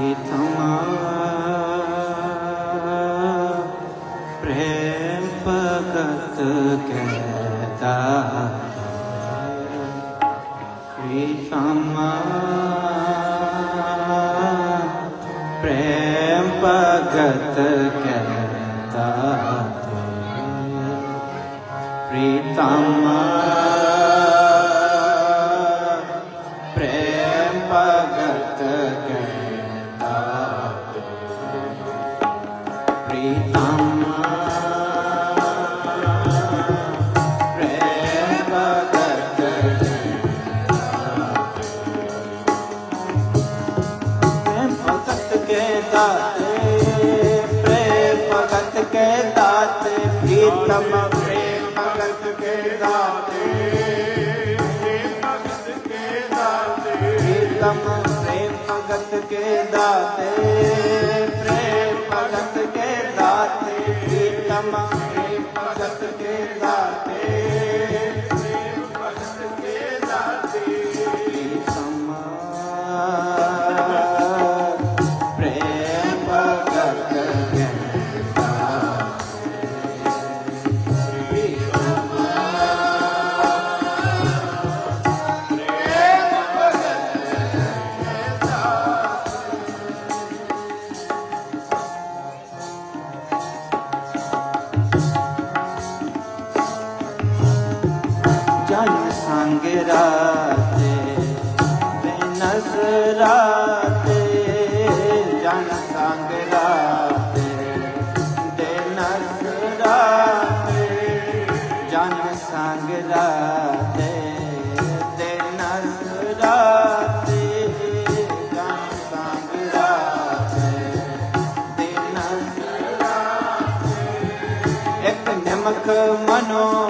ਥਮਾ ਪ੍ਰੇਮ ਭਗਤ ਕਹਤਾ ਸ੍ਰੀ ਸਮਾ ਪ੍ਰੇਮ ਭਗਤ ਕੇ ਦਾਤੇ। मनोरम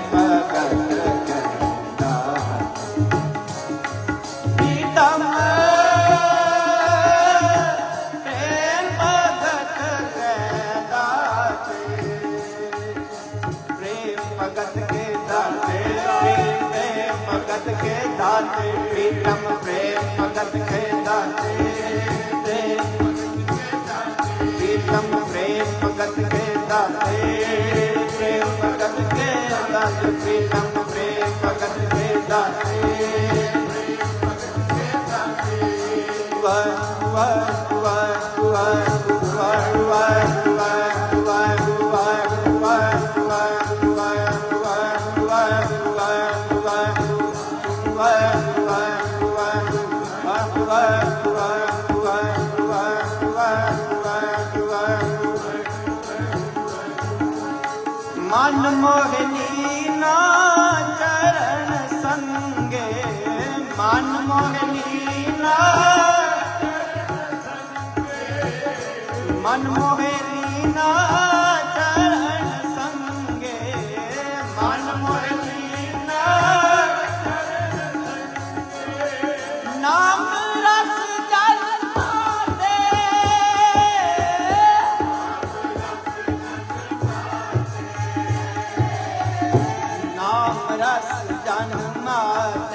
ਦਾਤੇ ਪੀਤਮ ਪ੍ਰੇਮ ਭਗਤ ਕੇ ਦਾਤੇ ਪੀਤਮ ਪ੍ਰੇਮ ਭਗਤ ਕੇ ਦਾਤੇ ਪ੍ਰੇਮ ਭਗਤ ਕੇ ਦਾਤੇ ਪੀਤਮ ਮਨ ਮੋਹਨੀ ਨਾ ਚਰਨ ਸੰਗੇ। ਮਨ ਮੋਹਨੀ ਨਾ ਮਨ ਮੋਹਨੀ ਨਾ ਜਨਮਾਂ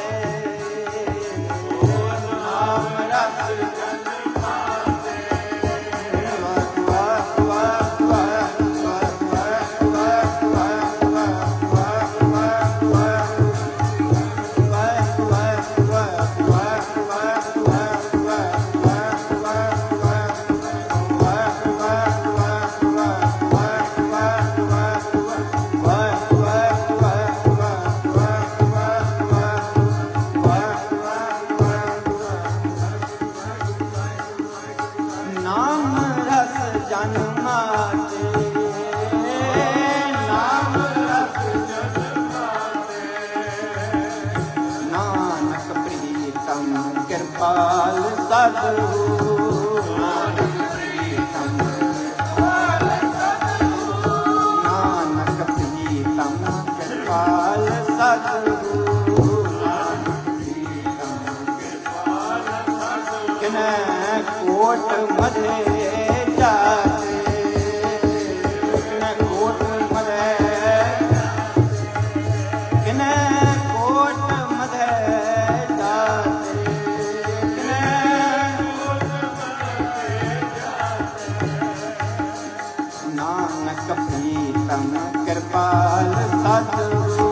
ਨਾਨਕ ਪ੍ਰੀਤਮ ਕਿਰਪਾਲ ਸਤਿਗੁਰੂ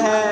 राधे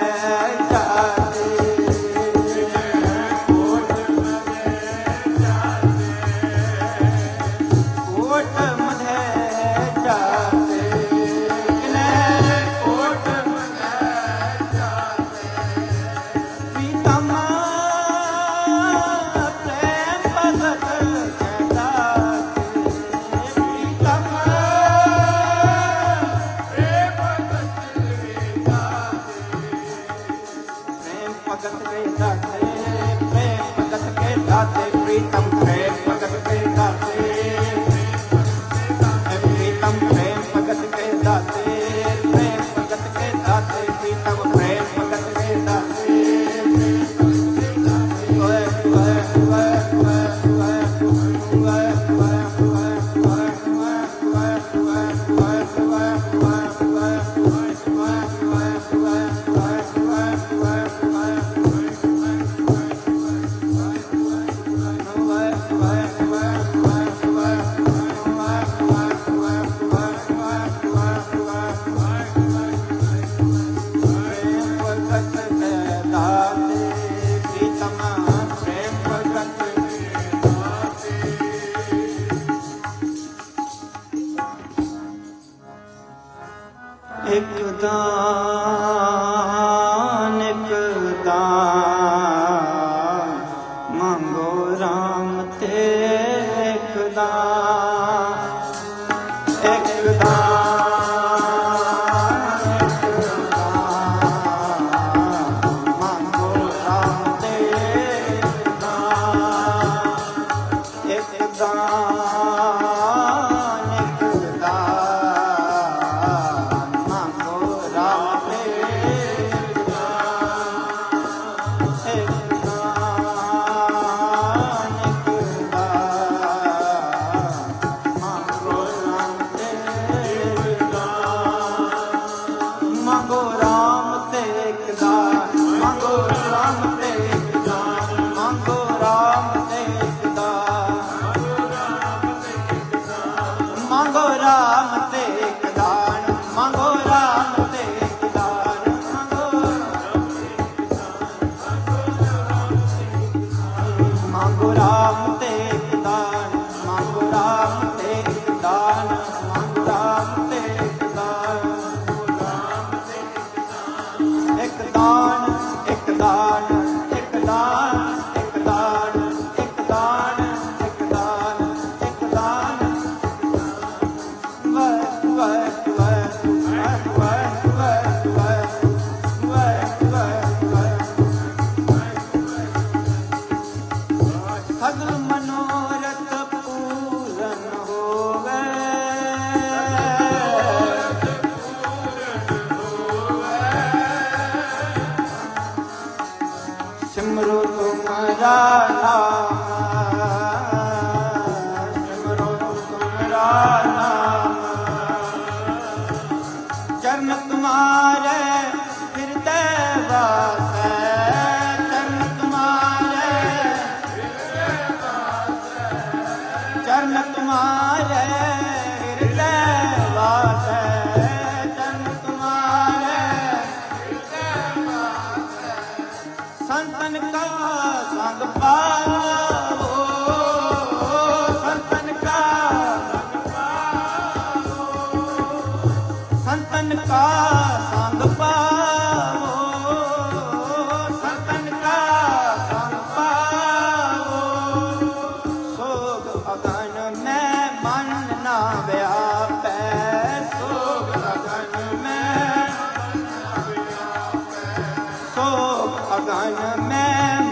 Krishna.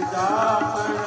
Haridas.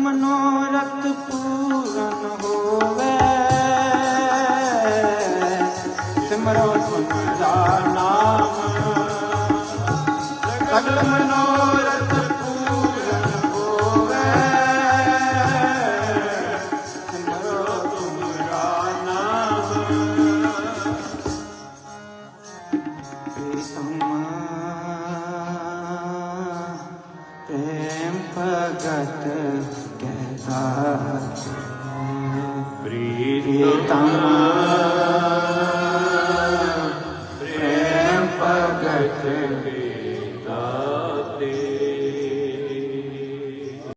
ਮਨੋਰਥ ਪੂਰਨ ਹੋਵੇ। ਸਿਮਰੋ ਤੁਮਰਾ ਨਾਮ। ਸਗਲ ਮਨੋਰਥ